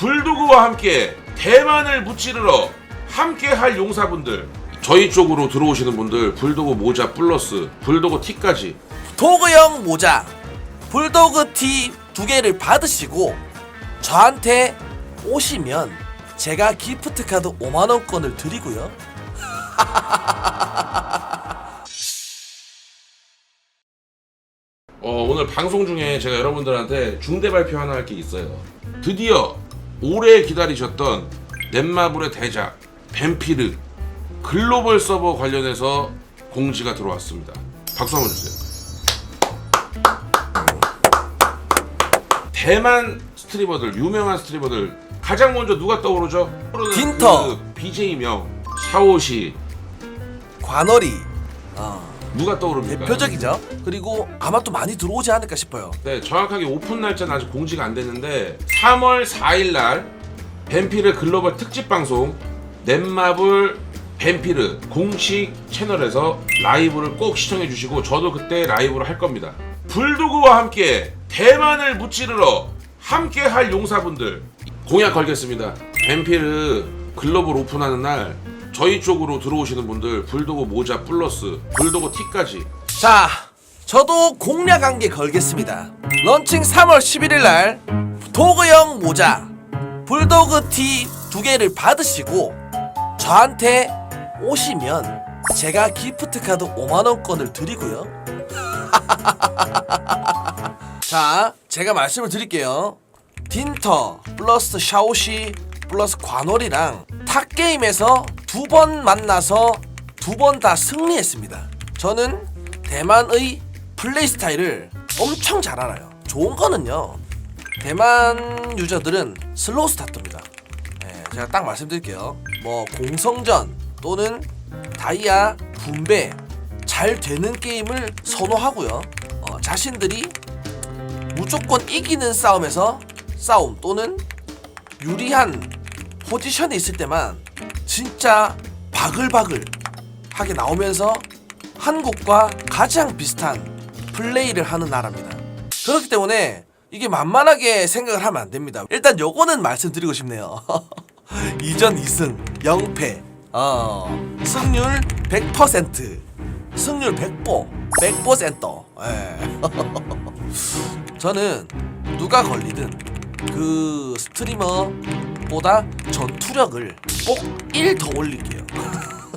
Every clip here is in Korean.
불도그와 함께 대만을 무찌르러 함께 할 용사분들 저희 쪽으로 들어오시는 분들 불도그 모자 플러스 불도그 티까지 도그형 모자 불도그 티 두 개를 받으시고 저한테 오시면 제가 기프트 카드 5만 원권을 드리고요. 어, 오늘 방송 중에 제가 여러분들한테 중대 발표 하나 할 게 있어요. 드디어 오래 기다리셨던 넷마블의 대작 뱀피르 글로벌 서버 관련해서 공지가 들어왔습니다. 박수 한번 주세요. 대만 스트리머들 유명한 스트리머들 가장 먼저 누가 떠오르죠? 딘터. 그 BJ 명 샤오시 관월이 어, 누가 떠오릅니까? 대표적이죠. 그리고 아마 또 많이 들어오지 않을까 싶어요. 네, 정확하게 오픈 날짜는 아직 공지가 안 됐는데 3월 4일 날 뱀피르 글로벌 특집 방송 넷마블 뱀피르 공식 채널에서 라이브를 꼭 시청해 주시고 저도 그때 라이브를 할 겁니다. 불도그와 함께 대만을 무찌르러 함께 할 용사분들 공약 걸겠습니다. 뱀피르 글로벌 오픈하는 날 저희 쪽으로 들어오시는 분들 불도그 모자 플러스 불도그 티까지 자, 저도 공략 한 개 걸겠습니다. 런칭 3월 11일 날 도그형 모자, 불도그 티 두 개를 받으시고 저한테 오시면 제가 기프트 카드 5만 원권을 드리고요. 자, 제가 말씀을 드릴게요. 딘터 플러스 샤오시 플러스 관월이랑 탁 게임에서 두 번 만나서 두 번 다 승리했습니다. 저는 대만의 플레이 스타일을 엄청 잘 알아요. 좋은 거는요. 대만 유저들은 슬로우 스타트입니다. 예, 제가 딱 말씀드릴게요. 뭐 공성전 또는 다이아 분배 잘 되는 게임을 선호하고요. 어, 자신들이 무조건 이기는 싸움에서 싸움 또는 유리한 포지션에 있을 때만 진짜 바글바글 하게 나오면서 한국과 가장 비슷한 플레이를 하는 나라입니다. 그렇기 때문에 이게 만만하게 생각을 하면 안 됩니다. 일단 요거는 말씀드리고 싶네요. 2전 2승 0패 어, 승률 100% 승률 100%, 100%. 예. 저는 누가 걸리든 그 스트리머 보다 전투력을 꼭 1 더 올릴게요.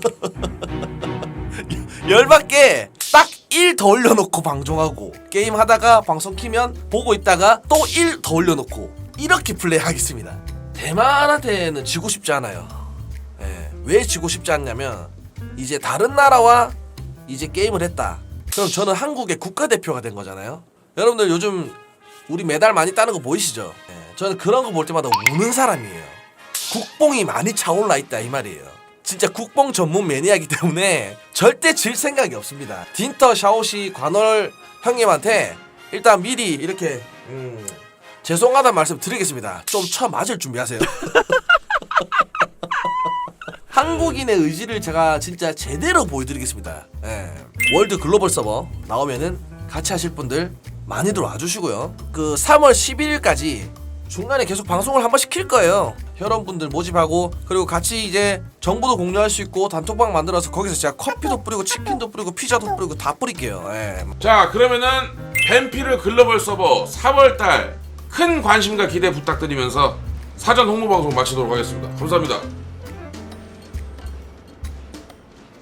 열받게 딱 1 더 올려놓고 방송하고 게임 하다가 방송 키면 보고 있다가 또 1 더 올려놓고 이렇게 플레이 하겠습니다. 대만한테는 지고 싶지 않아요. 예, 왜 지고 싶지 않냐면 이제 다른 나라와 이제 게임을 했다. 그럼 저는 한국의 국가대표가 된 거잖아요. 여러분들 요즘 우리 메달 많이 따는 거 보이시죠? 예, 저는 그런 거 볼 때마다 우는 사람이에요. 국뽕이 많이 차올라 있다 이 말이에요. 진짜 국뽕 전문 매니아이기 때문에 절대 질 생각이 없습니다. 딘터 샤오시 관월 형님한테 일단 미리 이렇게 음, 죄송하다는 말씀 드리겠습니다. 좀 쳐 맞을 준비하세요. 한국인의 의지를 제가 진짜 제대로 보여드리겠습니다. 예. 월드 글로벌 서버 나오면은 같이 하실 분들 많이들 와주시고요. 그 3월 11일까지 중간에 계속 방송을 한 번씩 킬 거예요. 여러분들 모집하고 그리고 같이 이제 정보도 공유할 수 있고 단톡방 만들어서 거기서 제가 커피도 뿌리고 치킨도 뿌리고 피자도 뿌리고 다 뿌릴게요. 예. 자 그러면은 뱀피르 글로벌 서버 3월달 큰 관심과 기대 부탁드리면서 사전 홍보 방송 마치도록 하겠습니다. 감사합니다.